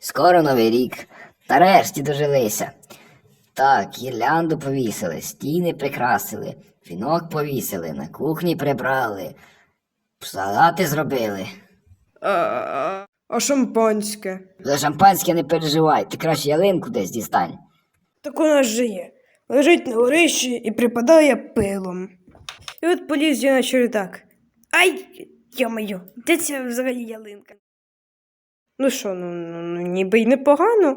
Скоро новий рік. Нарешті дожилися. Так, гірлянду повісили, стіни прикрасили, вінок повісили, на кухні прибрали, салати зробили. А, шампанське? За шампанське не переживай, ти краще ялинку десь дістань. Так у нас же є. Лежить на горищі і припадає пилом. І от поліз я на чердак. Ай, йо-моє, де ця взагалі ялинка? Ну що, ну, ну, ну ніби й непогано.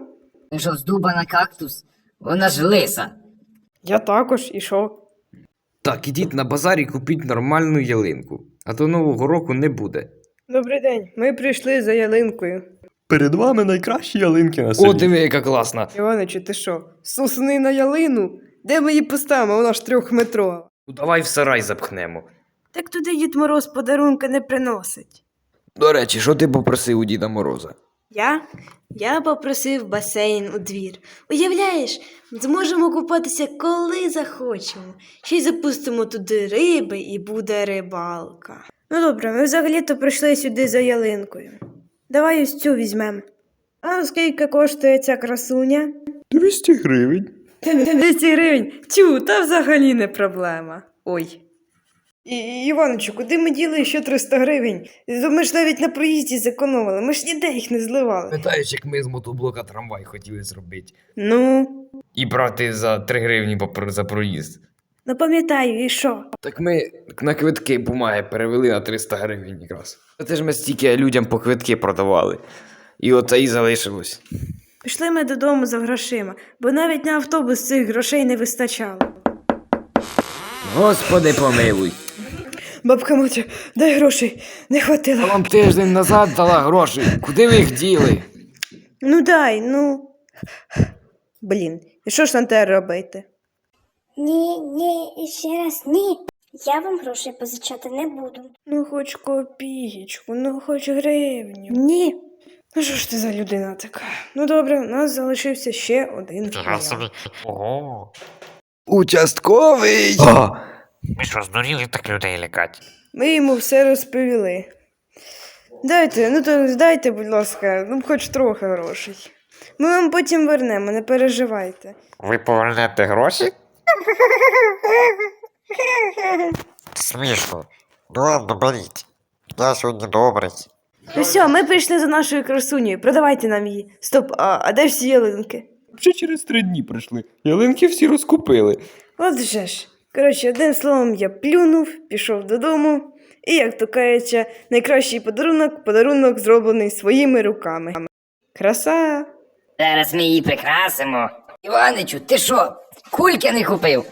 Ти що з дуба на кактус? Вона ж лиса. Я також і що? Так, ідіть на базар і купіть нормальну ялинку, а то нового року не буде. Добрий день, ми прийшли за ялинкою. Перед вами найкращі ялинки на селі. О, диви, яка класна. Іваничу, ти що? Сосни на ялину? Де ми її поставимо? Вона ж трьохметрова. Ну давай в сарай запхнемо. Так туди Дід Мороз подарунки не приносить. До речі, що ти попросив у Діда Мороза? Я? Я попросив басейн у двір. Уявляєш, зможемо купатися коли захочемо. Ще й запустимо туди риби і буде рибалка. Ну добре, ми взагалі-то прийшли сюди за ялинкою. Давай ось цю візьмемо. А скільки коштує ця красуня? 200 гривень. 200 гривень. Тю, та взагалі не проблема. Ой. І, Іваночу, куди ми діли ще 300 гривень? Ми ж навіть на проїзді зекономили, ми ж ніде їх не зливали. Питаєш, як ми з мотоблока трамвай хотіли зробити. Ну, І брати за 3 гривні за проїзд. ну пам'ятаю, і що? Так ми на квитки бумаги перевели на 300 гривень якраз. Це ж ми стільки людям по квитки продавали. І оце і залишилось. Пішли ми додому за грошима, бо навіть на автобус цих грошей не вистачало. Господи, помилуй. Бабка Мотя, дай грошей, не Я хватило. вам тиждень назад дала гроші. Куди ви їх діли? Ну дай, ну. Блін, і що ж нам тепер робити? Ні, ні, і ще раз ні. Я вам грошей позичати не буду. Ну, хоч копієчку, ну хоч гривню. Ні. Ну що ж ти за людина така? Ну добре, у нас залишився ще один. Ого, Участковий. ми що, здуріли так людей лякати? Ми йому все розповіли. Дайте, ну то дайте, будь ласка, ну хоч трохи грошей. Ми вам потім вернемо, не переживайте. Ви повернете гроші? Смішно. Ну ладно, беріть. Я сьогодні добрий. Ну все, ми прийшли за нашою красунею, продавайте нам її. Стоп, а, а де всі ялинки? Вже через три дні прийшли. Ялинки всі розкупили. От же ж. Коротше, одним словом, я плюнув, пішов додому, і, як то кажеться, найкращий подарунок подарунок зроблений своїми руками. Краса! Зараз ми її прикрасимо. Іваничу, ти що? Кульки не купив?